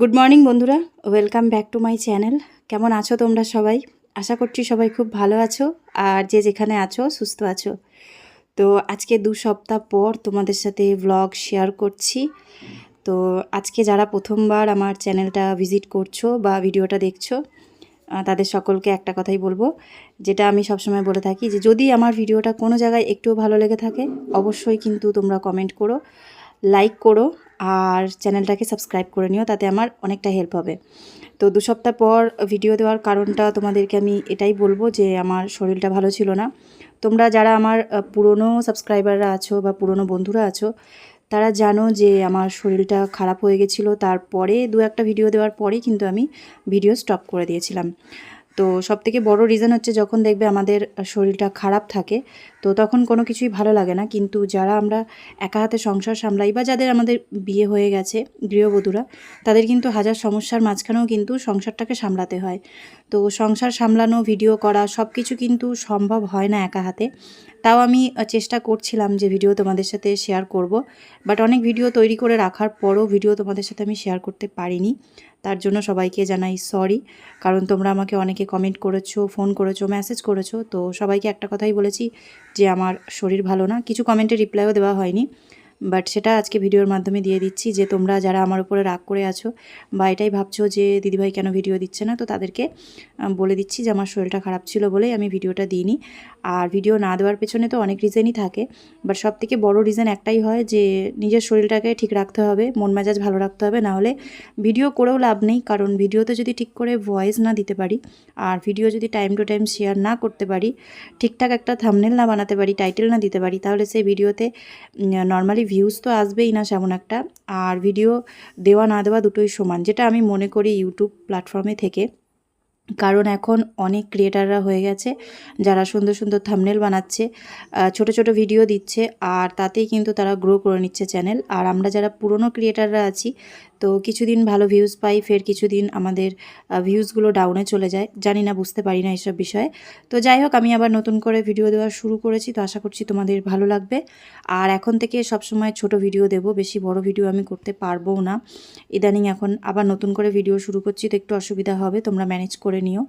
Good morning বন্ধুরা। Welcome back to my channel কেমন আছো তোমরা সবাই? আশা করছি সবাই খুব ভালো আছো আর যে যেখানে আছো, সুস্থ আছো। তো আজকে দু সপ্তাহ পর তোমাদের সাথে ব্লগ শেয়ার করছি। তো আজকে যারা প্রথমবার আমার চ্যানেলটা ভিজিট করছ বা ভিডিওটা দেখছ তাদের সকলকে একটা কথাই বলব, যেটা আমি সবসময় বলে থাকি যে যদি আমার ভিডিওটা কোনো জায়গায় একটুও ভালো লেগে থাকে, অবশ্যই কিন্তু তোমরা কমেন্ট করো লাইক করো আর চ্যানেলটাকে সাবস্ক্রাইব করে নিও, তাতে আমার অনেকটা হেল্প হবে। তো দু সপ্তাহ পর ভিডিও দেওয়ার কারণটা তোমাদেরকে আমি এটাই বলব যে আমার শরীরটা ভালো ছিল না। তোমরা যারা আমার পুরনো সাবস্ক্রাইবাররা আছো বা পুরনো বন্ধুরা আছো, তারা জানো যে আমার শরীরটা খারাপ হয়ে গেছিল। তারপরে দু একটা ভিডিও দেওয়ার পরেই কিন্তু আমি ভিডিও স্টপ করে দিয়েছিলাম। তো সব থেকে বড় রিজন হচ্ছে যখন দেখবে আমাদের শরীরটা খারাপ থাকে তো তখন কোনো কিছুই ভালো লাগে না। কিন্তু যারা আমরা একা হাতে সংসার সামলাই বা যাদের আমাদের বিয়ে হয়ে গেছে, গৃহবধূরা, তাদের কিন্তু হাজার সমস্যার মাঝখানেও কিন্তু সংসারটাকে সামলাতে হয়। তো সংসার সামলানো, ভিডিও করা সব কিছু কিন্তু সম্ভব হয় না একা হাতে। তাও আমি চেষ্টা করছিলাম যে ভিডিও তোমাদের সাথে শেয়ার করব। বাট অনেক ভিডিও তৈরি করে রাখার পরও ভিডিও তোমাদের সাথে আমি শেয়ার করতে পারিনি। তার জন্য সবাইকে জানাই সরি। কারণ তোমরা আমাকে অনেকে কমেন্ট করেছ ফোন করেছ মেসেজ করেছ। তো সবাইকে একটা কথাই বলেছি যে আমার শরীর ভালো না। কিছু কমেন্টে রিপ্লাইও দেওয়া হয়নি। বাট সেটা আজকে ভিডিওর মাধ্যমে দিয়ে দিচ্ছি যে তোমরা যারা আমার উপরে রাগ করে আছো বা এটাই ভাবছ যে দিদিভাই কেন ভিডিও দিচ্ছে না, তো তাদেরকে বলে দিচ্ছি যে আমার শরীরটা খারাপ ছিল বলেই আমি ভিডিওটা দিইনি। আর ভিডিও না দেওয়ার পেছনে তো অনেক রিজনই থাকে বাট সব থেকে বড়ো রিজন একটাই হয় যে নিজের শরীরটাকে ঠিক রাখতে হবে, মন মেজাজ ভালো রাখতে হবে নাহলে ভিডিও করেও লাভ নেই, কারণ ভিডিওতে যদি ঠিক করে ভয়েস না দিতে পারি আর ভিডিও যদি টাইম টু টাইম শেয়ার না করতে পারি, ঠিকঠাক একটা থামনেল না বানাতে পারি টাইটেল না দিতে পারি, তাহলে সেই ভিডিওতে নর্মালি ভিউজ তো আসবেই না সেমন একটা। আর ভিডিও দেওয়া না দেওয়া দুটোই সমান, যেটা আমি মনে করি ইউটিউব প্ল্যাটফর্মে থেকে। কারণ এখন অনেক ক্রিয়েটাররা হয়ে গেছে, যারা সুন্দর সুন্দর থামনেল বানাচ্ছে ছোট ছোট ভিডিও দিচ্ছে, আর তাতেই কিন্তু তারা গ্রো করে নিচ্ছে চ্যানেল আর আমরা যারা পুরনো ক্রিয়েটাররা আছি, তো কিছুদিন ভালো ভিউজ পাই, ফের কিছুদিন আমাদের ভিউজগুলো ডাউনে চলে যায়। জানি না, বুঝতে পারি না এসব বিষয়ে। তো যাই হোক, আমি আবার নতুন করে ভিডিও দেওয়া শুরু করেছি, তো আশা করছি তোমাদের ভালো লাগবে। আর এখন থেকে সবসময় ছোট ভিডিও দেব, বেশি বড় ভিডিও আমি করতে পারব না। ইদানিং এখন আবার নতুন করে ভিডিও শুরু করছি, তো একটু অসুবিধা হবে, তোমরা ম্যানেজ করে নিও।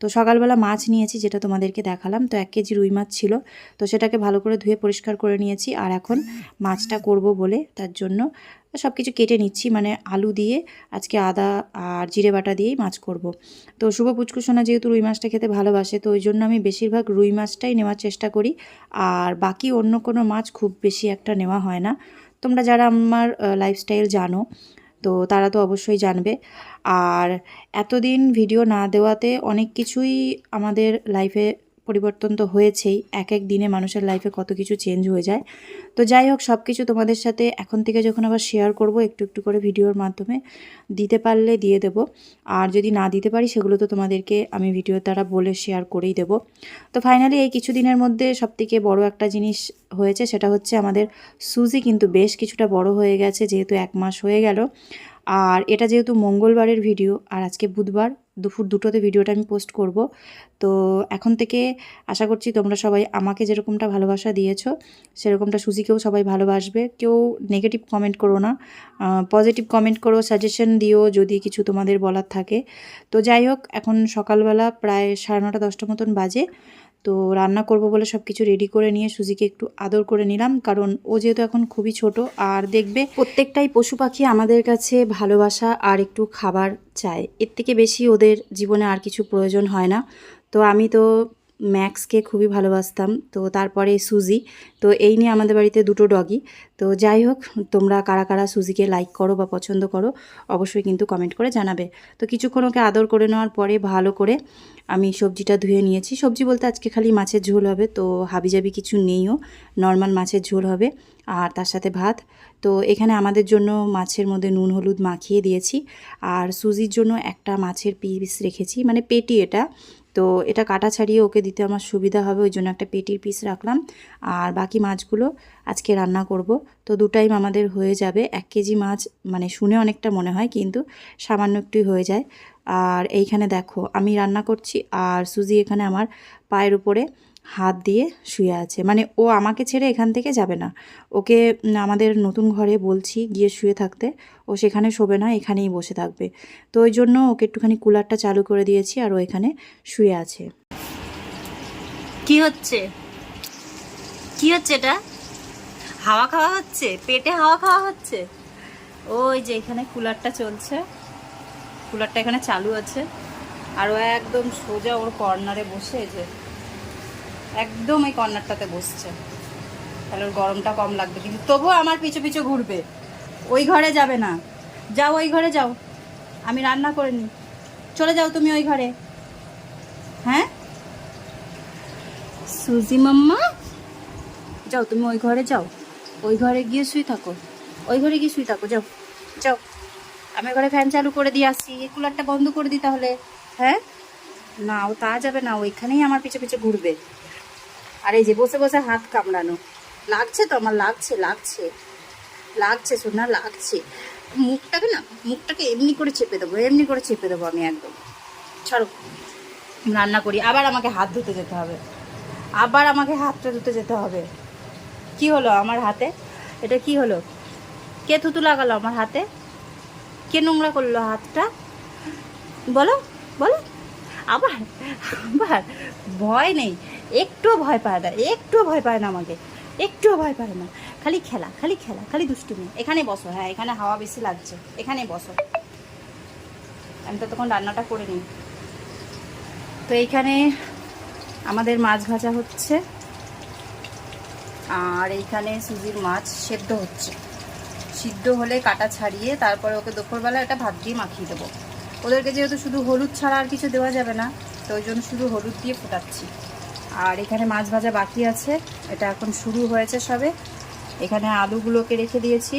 তো সকালবেলা মাছ নিয়েছি যেটা তোমাদেরকে দেখালাম, তো এক কেজি রুই মাছ ছিল। তো সেটাকে ভালো করে ধুয়ে পরিষ্কার করে নিয়েছি আর এখন মাছটা করব বলে তার জন্য সব কিছু কেটে নিচ্ছি মানে আলু দিয়ে, আজকে আদা আর জিরে বাটা দিয়েই মাছ করব। তো শুভ পুচকুসোনা যেহেতু রুই মাছটা খেতে ভালোবাসে, তো ওই জন্য আমি বেশিরভাগ রুই মাছটাই নেওয়ার চেষ্টা করি। আর বাকি অন্য কোনো মাছ খুব বেশি একটা নেওয়া হয় না। তোমরা যারা আমার লাইফস্টাইল জানো তো তারা তো অবশ্যই জানবে। আর এতদিন ভিডিও না দেওয়াতে অনেক কিছুই আমাদের লাইফে পরিবর্তন তো হয়েছেই এক এক দিনে মানুষের লাইফে কত কিছু চেঞ্জ হয়ে যায়। তো যাই হোক সব কিছু তোমাদের সাথে এখন থেকে যখন আবার শেয়ার করব, একটু একটু করে ভিডিওর মাধ্যমে দিতে পারলে দিয়ে দেব। আর যদি না দিতে পারি, সেগুলো তো তোমাদেরকে আমি ভিডিওর দ্বারা বলে শেয়ার করেই দেব। তো ফাইনালি এই কিছু দিনের মধ্যে সবথেকে বড় একটা জিনিস হয়েছে, সেটা হচ্ছে আমাদের সুজি কিন্তু বেশ কিছুটা বড় হয়ে গেছে, যেহেতু এক মাস হয়ে গেল। আর এটা যেহেতু মঙ্গলবারের ভিডিও আর আজকে বুধবার দুপুর দুটোতে ভিডিওটা আমি পোস্ট করব। তো এখন থেকে আশা করছি তোমরা সবাই আমাকে যেরকমটা ভালোবাসা দিয়েছ, সেরকমটা সুজিকেও সবাই ভালোবাসবে। কেউ নেগেটিভ কমেন্ট করো না পজিটিভ কমেন্ট করো সাজেশন দিও যদি কিছু তোমাদের বলার থাকে। তো যাই হোক, এখন সকালবেলা প্রায় সাড়ে নটা দশটা মতন বাজে। তো রান্না করব বলে সব কিছু রেডি করে নিয়ে সুজিকে একটু আদর করে নিলাম। কারণ ও যেহেতু এখন খুবই ছোট, আর দেখবে প্রত্যেকটাই পশু পাখি আমাদের কাছে ভালোবাসা আর একটু খাবার চায়। এর থেকে বেশি ওদের জীবনে আর কিছু প্রয়োজন হয় না। তো আমি তো ম্যাক্সকে খুবই ভালোবাসতাম। তো তারপরে সুজি। তো এই নিয়ে আমাদের বাড়িতে দুটো ডগি। তো যাই হোক, তোমরা কারা কারা সুজিকে লাইক করো বা পছন্দ করো, অবশ্যই কিন্তু কমেন্ট করে জানাবে। তো কিছুক্ষণ ওকে আদর করে নেওয়ার পরে ভালো করে আমি সবজিটা ধুয়ে নিয়েছি। সবজি বলতে আজকে খালি মাছের ঝোল হবে, তো হাবিজাবি কিছু নেইও। নর্মাল মাছের ঝোল হবে। আর তার সাথে ভাত। তো এখানে আমাদের জন্য মাছের মধ্যে নুন, হলুদ মাখিয়ে দিয়েছি। আর সুজির জন্য একটা মাছের পিস রেখেছি মানে পেটি এটা। তো এটা কাটা ছাড়িয়ে ওকে দিতে আমার সুবিধা হবে, ওই জন্য একটা পেটির পিস রাখলাম। আর বাকি মাছগুলো আজকে রান্না করব। তো দু টাইম আমাদের হয়ে যাবে। এক কেজি মাছ মানে শুনে অনেকটা মনে হয়, কিন্তু সামান্য একটুই হয়ে যায়। আর এইখানে দেখো, আমি রান্না করছি, আর সুজি এখানে আমার পায়ের উপরে। হাত দিয়ে শুয়ে আছে। মানে ও আমাকে ছেড়ে এখান থেকে যাবে না। ওকে আমাদের নতুন ঘরে বলছি গিয়ে শুয়ে থাকতে। ও সেখানে শোবে না, এখানেই বসে থাকবে। তো ওই জন্য ওকে একটুখানি কুলারটা চালু করে দিয়েছি আর ও এখানে শুয়ে আছে। কি হচ্ছে? কি হচ্ছে এটা? হাওয়া খাওয়া হচ্ছে? পেটে হাওয়া খাওয়া হচ্ছে? ওই যে এখানে কুলারটা চলছে। কুলারটা এখানে চালু আছে। আর ও একদম সোজা ওর কর্নারে বসে যে একদম এই কর্নারটাতে বসছে। তাহলে ওর গরমটা কম লাগবে, কিন্তু তবুও আমার পিছু পিছু ঘুরবে। ওই ঘরে যাবে না। যাও, ওই ঘরে যাও। আমি রান্না করে নি চলে যাও তুমি ওই ঘরে। হ্যাঁ? সুজি মাম্মা? যাও, তুমি ওই ঘরে যাও। ওই ঘরে গিয়ে শুই থাকো। ওই ঘরে গিয়ে শুই থাকো, যাও। যাও। আমি ঘরে ফ্যান চালু করে দিয়ে আসছি। কুলারটা বন্ধ করে দিই তাহলে। হ্যাঁ? না, ও তা যাবে না। ওইখানেই আমার পিছে পিছে ঘুরবে। আর এই যে বসে বসে হাত কামড়ানো। লাগছে তো আমার, লাগছে লাগছে। লাগছে, সোনা, লাগছে। মুখটাকে না, মুখটাকে এমনি করে চেপে দেবো, এমনি করে চেপে দেবো আমি একদম। ছাড়ো রান্না করি, আবার আমাকে হাত ধুতে যেতে হবে। আবার আমাকে হাতটা ধুতে যেতে হবে। কি হলো আমার হাতে? এটা কি হলো? কে থুতু লাগালো আমার হাতে? কে নোংরা করল হাতটা? বলো বলো। আবার আবার ভয় নেই। একটুও ভয় পায় না, একটুও ভয় পায় না আমাকে। একটুও ভয় পায় না। খালি খেলা খালি খেলা, খালি দুষ্টুমি। এখানে বসো হ্যাঁ এখানে হাওয়া বেশি লাগছে। এখানে বসো। আমি তো তখন রান্নাটা করে নিই। তো এইখানে আমাদের মাছ ভাজা হচ্ছে। আর এইখানে সুজির মাছ সেদ্ধ হচ্ছে। সিদ্ধ হলে কাটা ছাড়িয়ে তারপরে ওকে দুপুরবেলা এটা ভাত দিয়ে মাখিয়ে দেবো। ওদেরকে যেহেতু শুধু হলুদ ছাড়া আর কিছু দেওয়া যাবে না, তো ওই জন্য শুধু হলুদ দিয়ে ফোটাচ্ছি। আর এখানে মাছ ভাজা বাকি আছে, এটা এখন শুরু হয়েছে সবে। এখানে আলুগুলোকে রেখে দিয়েছি।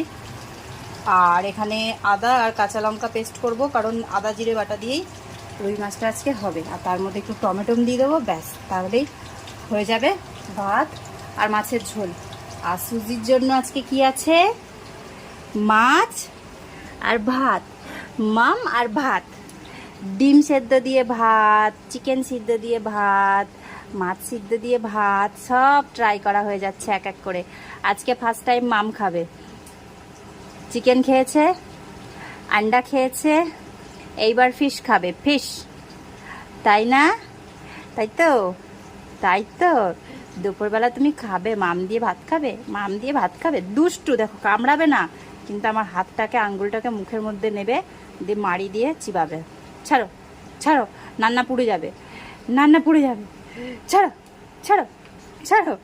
আর এখানে আদা আর কাঁচা লঙ্কা পেস্ট করব, কারণ আদা জিরে বাটা দিয়েই রুই মাছটা আজকে হবে। আর তার মধ্যে একটু টমেটো দিয়ে দেবো, ব্যাস, তাহলেই হয়ে যাবে ভাত আর মাছের ঝোল। আর সুজির জন্য আজকে কি আছে? মাছ আর ভাত। মাম আর ভাত। ডিম সেদ্ধ দিয়ে ভাত, চিকেন সিদ্ধ দিয়ে ভাত, মাছ সিদ্ধ দিয়ে ভাত, সব ট্রাই করা হয়ে যাচ্ছে এক এক করে। আজকে ফার্স্ট টাইম মাম খাবে। চিকেন খেয়েছে, আন্ডা খেয়েছে, এইবার ফিশ খাবে। ফিশ তাই না? তাই তো? তাই তো? দুপুরবেলা তুমি খাবে, মাম দিয়ে ভাত খাবে, মাম দিয়ে ভাত খাবে। দুষ্টু, দেখো, কামড়াবে না। কিন্তু আমার হাতটাকে, আঙ্গুলটাকে মুখের মধ্যে নেবে, দিয়ে মাড়ি দিয়ে চিবাবে। ছাড়ো ছাড়ো, নান্না পুড়ে যাবে। নান্না পুড়ে যাবে। ছাড়ো ছাড়ো ছাড়ো।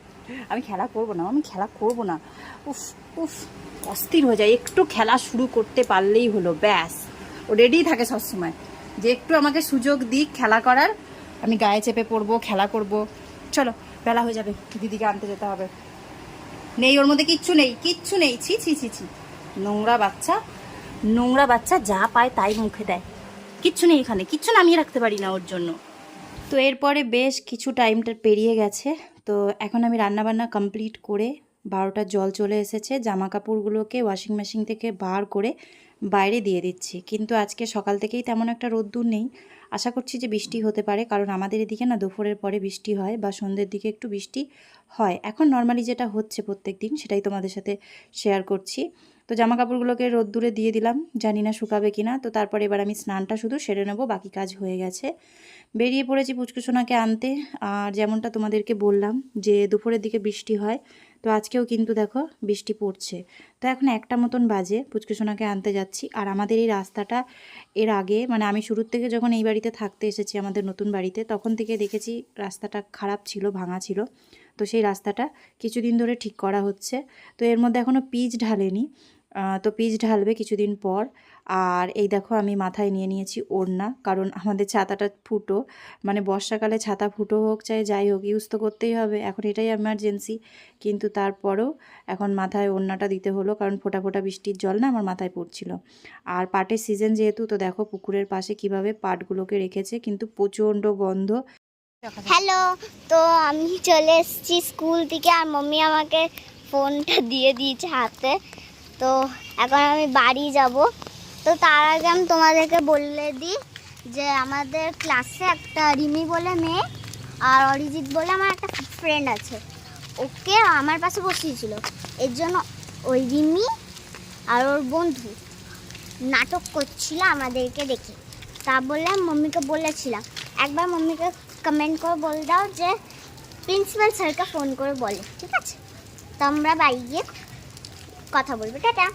আমি খেলা করব না, আমি খেলা করব না। উফ উফ, অস্থির হয়ে যায়। একটু খেলা শুরু করতে পারলেই হলো, ব্যাস। ও রেডি থাকে সবসময়। যে একটু আমাকে সুযোগ দিক খেলা করার, আমি গায়ে চেপে পড়ব, খেলা করব। চলো, বেলা হয়ে যাবে, দিদিকে আনতে যেতে হবে। নেই ওর মধ্যে, কিচ্ছু নেই কিচ্ছু নেই। ছি ছি ছি ছি। নোংরা বাচ্চা নোংরা বাচ্চা যা পায় তাই মুখে দেয়। কিচ্ছু নেই এখানে, কিচ্ছু নামিয়ে রাখতে পারি না ওর জন্য। তো এরপরে বেশ কিছু টাইমটা পেরিয়ে গেছে। তো এখন আমি রান্নাবান্না কমপ্লিট করে বারোটার জল চলে এসেছে জামা কাপড়গুলোকে ওয়াশিং মেশিন থেকে বার করে বাইরে দিয়ে দিচ্ছি। কিন্তু আজকে সকাল থেকেই তেমন একটা রোদ্দুর নেই। আশা করছি যে বৃষ্টি হতে পারে, কারণ আমাদের এদিকে না দুপুরের পরে বৃষ্টি হয় বা সন্ধ্যের দিকে একটু বৃষ্টি হয়। এখন নর্মালি যেটা হচ্ছে প্রত্যেক দিন সেটাই তোমাদের সাথে শেয়ার করছি। তো জামা কাপড়গুলোকে রোদ্দুরে দিয়ে দিলাম। জানি না শুকাবে কিনা। তো তারপরে এবার আমি স্নানটা শুধু সেরে নেব, বাকি কাজ হয়ে গেছে। বেরিয়ে পড়েছি পুচকুসোনাকে আনতে। আর যেমনটা তোমাদেরকে বললাম যে দুপুরের দিকে বৃষ্টি হয়, তো আজকেও কিন্তু দেখো বৃষ্টি পড়ছে। তো এখন একটা মতন বাজে পুচকুসোনাকে আনতে যাচ্ছি। আর আমাদের এই রাস্তাটা এর আগে মানে আমি শুরুর থেকে যখন এই বাড়িতে থাকতে এসেছি আমাদের নতুন বাড়িতে, তখন থেকে দেখেছি রাস্তাটা খারাপ ছিল, ভাঙা ছিল। তো সেই রাস্তাটা কিছুদিন ধরে ঠিক করা হচ্ছে। তো এর মধ্যে এখনও পিচ ঢালেনি। তো পিচ ঢালবে কিছুদিন পর। আর এই দেখো আমি মাথায় নিয়ে নিয়েছি ওড়না, কারণ আমাদের ছাতাটা ফুটো। মানে বর্ষাকালে ছাতা ফুটো হোক চাই, যাই হোক ইউজ তো করতেই হবে। এখন এটাই এমার্জেন্সি কিন্তু তারপরেও এখন মাথায় ওড়নাটা দিতে হলো, কারণ ফোটা ফোটা বৃষ্টির জল না আমার মাথায় পড়ছিল। আর পাটের সিজন যেহেতু, তো দেখো পুকুরের পাশে কীভাবে পাটগুলোকে রেখেছে, কিন্তু প্রচণ্ড গন্ধ। হ্যালো তো আমি চলে এসেছি স্কুল থেকে, আর মম্মি আমাকে ফোনটা দিয়ে দিয়েছে হাতে। তো এখন আমি বাড়ি যাব। তো তার আগে আমি তোমাদেরকে বলে দিই যে আমাদের ক্লাসে একটা রিমি বলে মেয়ে আর অরিজিৎ বলে আমার একটা ফ্রেন্ড আছে। ওকে আমার পাশে বসিয়েছিল। এর জন্য ওই রিমি আর ওর বন্ধু নাটক করছিল আমাদেরকে দেখে। তা বলে মম্মিকে বলেছিলাম। একবার মম্মিকে কমেন্ট করে বলে দাও যে প্রিন্সিপাল স্যারকে ফোন করে বলে, ঠিক আছে? তো আমরা বাড়ি গিয়ে কথা বলব টাটা।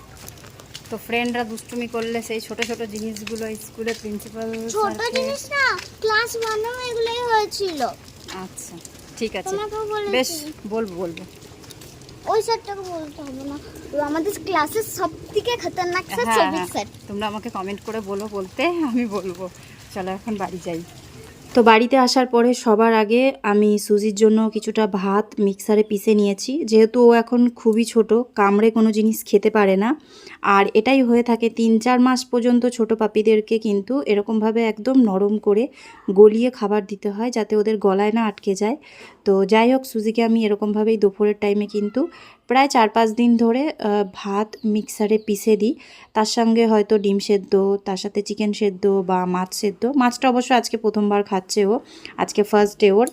তো ফ্রেন্ডরা দুষ্টুমি করলে সেই ছোট ছোট জিনিসগুলো স্কুলে প্রিন্সিপাল ছোট জিনিস না ক্লাস ওয়ানেও এগুলোই হয়েছিল। আচ্ছা ঠিক আছে। বেশ বলব বলব। ওই স্যারটাকে বলতে হবে না। আমাদের ক্লাসের সব থেকে খতরনাক স্যার হ্যাঁ, সৌভিক হ্যাঁ। স্যার। তোমরা আমাকে কমেন্ট করে বলো বলতে আমি বলব। চলো এখন বাড়ি যাই। তো বাড়িতে আসার পরে সবার আগে আমি সুজির জন্য কিছুটা ভাত মিক্সারে পিষে নিয়েছি। যেহেতু ও এখন খুবই ছোট, কামড়ে কোনো জিনিস খেতে পারে না। আর এটাই হয়ে থাকে তিন চার মাস পর্যন্ত ছোট পাপিদেরকে কিন্তু এরকমভাবে একদম নরম করে গলিয়ে খাবার দিতে হয় যাতে ওদের গলায় না আটকে যায়। তো যাই হোক, সুজিকে আমি এরকমভাবেই দুপুরের টাইমে কিন্তু প্রায় চার পাঁচ দিন ধরে ভাত মিক্সারে পিষে দিই। তার সঙ্গে হয়তো ডিম সেদ্ধ, তার সাথে চিকেন সেদ্ধ বা মাছ সেদ্ধ। মাছটা অবশ্য আজকে প্রথমবার খাচ্ছে ও। আজকে ফার্স্ট ডে ওর।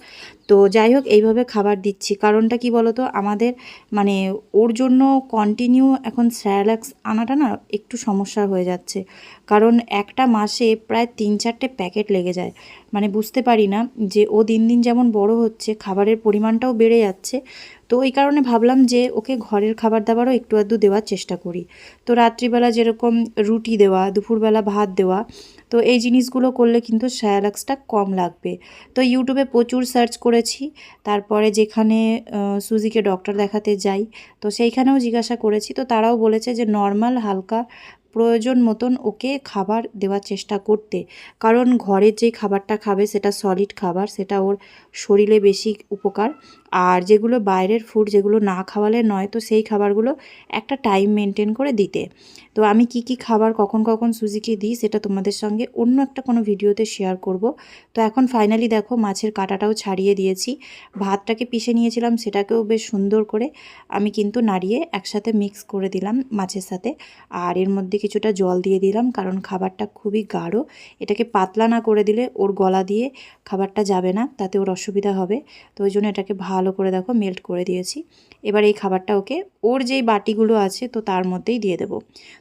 তো যাই হোক, এইভাবে খাবার দিচ্ছি। কারণটা কি বলতো? আমাদের মানে ওর জন্য কন্টিনিউ এখন স্যালাক্স আনাটা না একটু সমস্যা হয়ে যাচ্ছে। কারণ একটা মাসে প্রায় তিন চারটে প্যাকেট লেগে যায়। মানে বুঝতে পারি না যে ও দিন দিন যেমন বড় হচ্ছে, খাবারের পরিমাণটাও বেড়ে যাচ্ছে। তো এই কারণে ভাবলাম যে ওকে ঘরের খাবার দাবারও একটু আধটু দেওয়ার চেষ্টা করি। তো রাত্রিবেলা যেরকম রুটি দেওয়া, দুপুরবেলা ভাত দেওয়া তো এই জিনিসগুলো করলে কিন্তু স্যালাক্সটা কম লাগবে। তো ইউটিউবে প্রচুর সার্চ করেছি। তারপরে যেখানে সুজিকে ডক্টর দেখাতে যাই, তো সেইখানেও জিজ্ঞাসা করেছি। তো তারাও বলেছে যে নর্মাল হালকা, প্রয়োজন মতন ওকে খাবার দেওয়ার চেষ্টা করতে। কারণ ঘরের যে খাবারটা খাবে, সেটা সলিড খাবার, সেটা ওর শরীরে বেশি উপকার। আর যেগুলো বাইরের ফুড যেগুলো না খাওয়ালে নয়, তো সেই খাবারগুলো একটা টাইম মেনটেন করে দিতে। তো আমি কি কি খাবার কখন কখন সুজিকে দিই সেটা তোমাদের সঙ্গে অন্য একটা কোনো ভিডিওতে শেয়ার করব। তো এখন ফাইনালি দেখো মাছের কাঁটাটাও ছাড়িয়ে দিয়েছি। ভাতটাকে পিষে নিয়েছিলাম, সেটাকেও বেশ সুন্দর করে আমি কিন্তু নাড়িয়ে একসাথে মিক্স করে দিলাম মাছের সাথে। আর এর মধ্যে কিছুটা জল দিয়ে দিলাম, কারণ খাবারটা খুবই গাঢ়। এটাকে পাতলা না করে দিলে ওর গলা দিয়ে খাবারটা যাবে না, তাতে ওর অসুবিধা হবে। তো ওই জন্য এটাকে ভালো করে দেখো মেল্ট করে দিয়েছি। এবার এই খাবারটা ওকে, ওর যেই বাটিগুলো আছে তো তার মধ্যেই দিয়ে দেবো।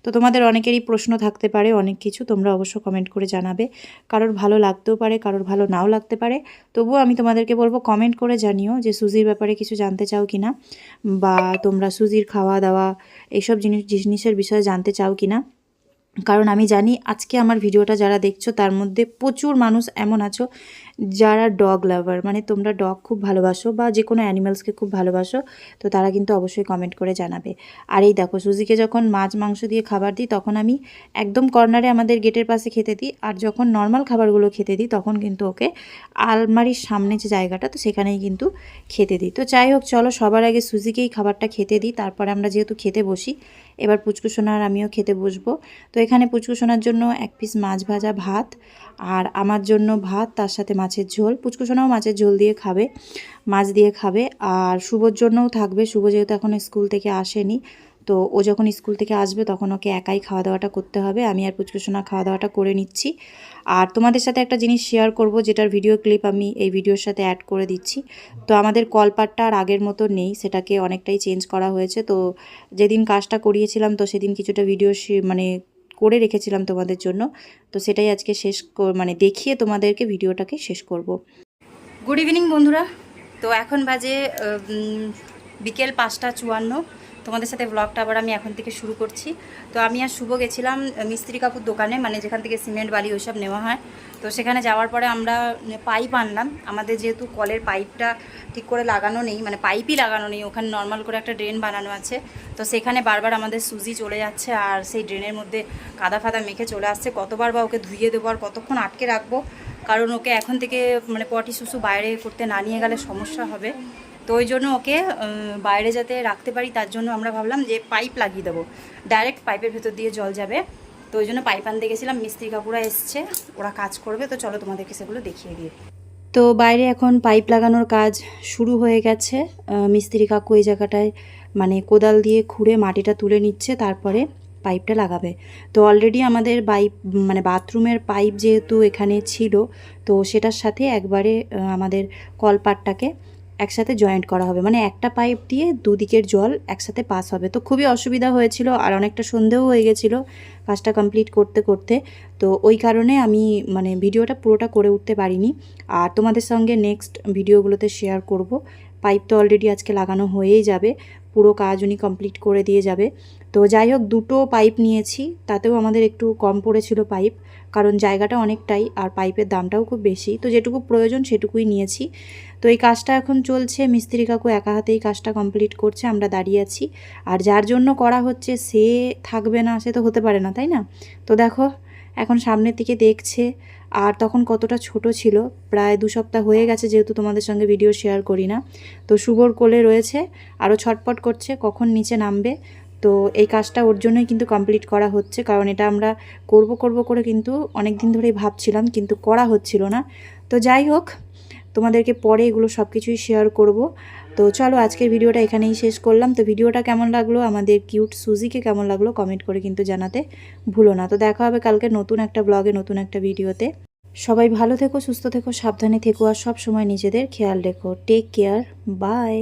তো তোমাদের অনেকেরই প্রশ্ন থাকতে পারে, অনেক কিছু তোমরা অবশ্য কমেন্ট করে জানাবে। কারোর ভালো লাগতেও পারে, কারোর ভালো নাও লাগতে পারে। তবুও আমি তোমাদেরকে বলব কমেন্ট করে জানিও যে সুজির ব্যাপারে কিছু জানতে চাও কি না বা তোমরা সুজির খাওয়া দাওয়া এইসব জিনিস, জিনিসের বিষয়ে জানতে চাও কি না কারণ আমি জানি আজকে আমার ভিডিওটা যারা দেখছ তার মধ্যে প্রচুর মানুষ এমন আছো যারা ডগ লাভার মানে তোমরা ডগ খুব ভালোবাসো বা যে কোনো অ্যানিমালসকে খুব ভালোবাসো, তো তারা কিন্তু অবশ্যই কমেন্ট করে জানাবে। আর এই দেখো, সুজিকে যখন মাছ, মাংস দিয়ে খাবার দিই, তখন আমি একদম কর্নারে আমাদের গেটের পাশে খেতে দিই, আর যখন নর্মাল খাবারগুলো খেতে দিই, তখন কিন্তু ওকে আলমারির সামনে যে জায়গাটা, তো সেখানেই কিন্তু খেতে দিই। তো যাই হোক, চলো সবার আগে সুজিকেই খাবারটা খেতে দিই, তারপরে আমরা যেহেতু খেতে বসি, এবার পুচকুসোনা আর আমিও খেতে বসবো। তো এখানে পুচকুসোনার জন্য এক পিস মাছ ভাজা ভাত আর আমার জন্য ভাত, তার সাথে মাছের ঝোল। পুচকুসোনাও মাছের ঝোল দিয়ে খাবে, মাছ দিয়ে খাবে। আর শুভর জন্যও থাকবে। শুভ যেহেতু এখন স্কুল থেকে আসেনি, তো ও যখন স্কুল থেকে আসবে তখন ওকে একাই খাওয়া দাওয়াটা করতে হবে। আমি আর পুচকুসোনা খাওয়া দাওয়াটা করে নিচ্ছি। আর তোমাদের সাথে একটা জিনিস শেয়ার করব, যেটার ভিডিও ক্লিপ আমি এই ভিডিওর সাথে অ্যাড করে দিচ্ছি। তো আমাদের কলপাটটা আর আগের মতো নেই, সেটাকে অনেকটাই চেঞ্জ করা হয়েছে। তো যেদিন কাজটা করিয়েছিলাম, তো সেদিন কিছুটা ভিডিও মানে করে রেখেছিলাম তোমাদের জন্য। তো সেটাই আজকে শেষ মানে দেখিয়ে তোমাদেরকে ভিডিওটাকে শেষ করব। গুড ইভিনিং বন্ধুরা। তো এখন বাজে বিকেল পাঁচটা চুয়ান্ন। তোমাদের সাথে ব্লগটা আবার আমি এখন থেকে শুরু করছি। তো আমি আর শুভ গেছিলাম মিস্ত্রি কাপুর দোকানে মানে যেখান থেকে সিমেন্ট, বালি ওইসব নেওয়া হয়। তো সেখানে যাওয়ার পরে আমরা পাইপ আনলাম। আমাদের যেহেতু কলের পাইপটা ঠিক করে লাগানো নেই মানে পাইপই লাগানো নেই, ওখানে নর্মাল করে একটা ড্রেন বানানো আছে। তো সেখানে বারবার আমাদের সুজি চলে যাচ্ছে, আর সেই ড্রেনের মধ্যে কাদা ফাদা মেখে চলে আসছে। কতবার বা ওকে ধুয়ে দেবো আর কতক্ষণ আটকে রাখব, কারণ ওকে এখন থেকে মানে পটি শুশু বাইরে করতে না নিয়ে গেলে সমস্যা হবে। তো ওই জন্য ওকে বাইরে যাতে রাখতে পারি, তার জন্য আমরা ভাবলাম যে পাইপ লাগিয়ে দেবো। ডাইরেক্ট পাইপের ভেতর দিয়ে জল যাবে। তো ওই জন্য পাইপ আনতে গেছিলাম, মিস্ত্রি কাকুরা এসছে, ওরা কাজ করবে, তো চলো তোমাদেরকে সেগুলো দেখিয়ে দিই। তো বাইরে এখন পাইপ লাগানোর কাজ শুরু হয়ে গেছে। মিস্ত্রি কাকু এই জায়গাটায় মানে কোদাল দিয়ে খুঁড়ে মাটিটা তুলে নিচ্ছে, তারপরে পাইপটা লাগাবে। তো অলরেডি আমাদের পাইপ মানে বাথরুমের পাইপ যেহেতু এখানে ছিল, তো সেটার সাথে একবারে আমাদের কলপাটটাকে একসাথে জয়েন্ট করা হবে। মানে একটা পাইপ দিয়ে দুদিকের জল একসাথে পাস হবে। তো খুবই অসুবিধা হয়েছিল আর অনেকটা সন্ধেও হয়ে গেছিল কাজটা কমপ্লিট করতে করতে। তো ওই কারণে আমি মানে ভিডিওটা পুরোটা করে উঠতে পারিনি। আর তোমাদের সঙ্গে নেক্সট ভিডিওগুলোতে শেয়ার করব। পাইপ তো অলরেডি আজকে লাগানো হয়েই যাবে। পুরো কাজ উনি কমপ্লিট করে দিয়ে যাবে। তো যাই হোক, দুটো পাইপ নিয়েছি। তাতেও আমাদের একটু কম পড়েছিল পাইপ কারণ জায়গাটা অনেকটাই আর পাইপের দামটাও খুব বেশি। তো যেটুকু প্রয়োজন সেটুকুই নিয়েছি। তো এই কাজটা এখন চলছে, মিস্ত্রি কাকু একা হাতেই কাজটা কমপ্লিট করছে, আমরা দাঁড়িয়ে আছি। আর যার জন্য করা হচ্ছে, সে থাকবে না, সে তো হতে পারে না, তাই না? তো দেখো, এখন সামনের দিকে দেখছে, আর তখন কতটা ছোট ছিল, প্রায় দু সপ্তাহ হয়ে গেছে যেহেতু তোমাদের সঙ্গে ভিডিও শেয়ার করি না। তো শুভর কোলে রয়েছে আরও ছটপট করছে, কখন নিচে নামবে। তো এই কাজটা ওর জন্যই কিন্তু কমপ্লিট করা হচ্ছে, কারণ এটা আমরা করব করব করে কিন্তু অনেক দিন ধরেই ভাবছিলাম, কিন্তু করা হচ্ছিল না। তো যাই হোক তোমাদেরকে পরে এগুলো সব কিছুই শেয়ার করব। তো চলো আজকের ভিডিওটা এখানেই শেষ করলাম। তো ভিডিওটা কেমন লাগল? আমাদের কিউট সুজিকে কেমন লাগল? কমেন্ট করে কিন্তু জানাতে ভুলো না। তো দেখা হবে কালকে নতুন একটা ব্লগে নতুন একটা ভিডিওতে। সবাই ভালো থেকো, সুস্থ থেকো, সাবধানে থেকো, আর সব সময় নিজেদের খেয়াল রেখো। Take care bye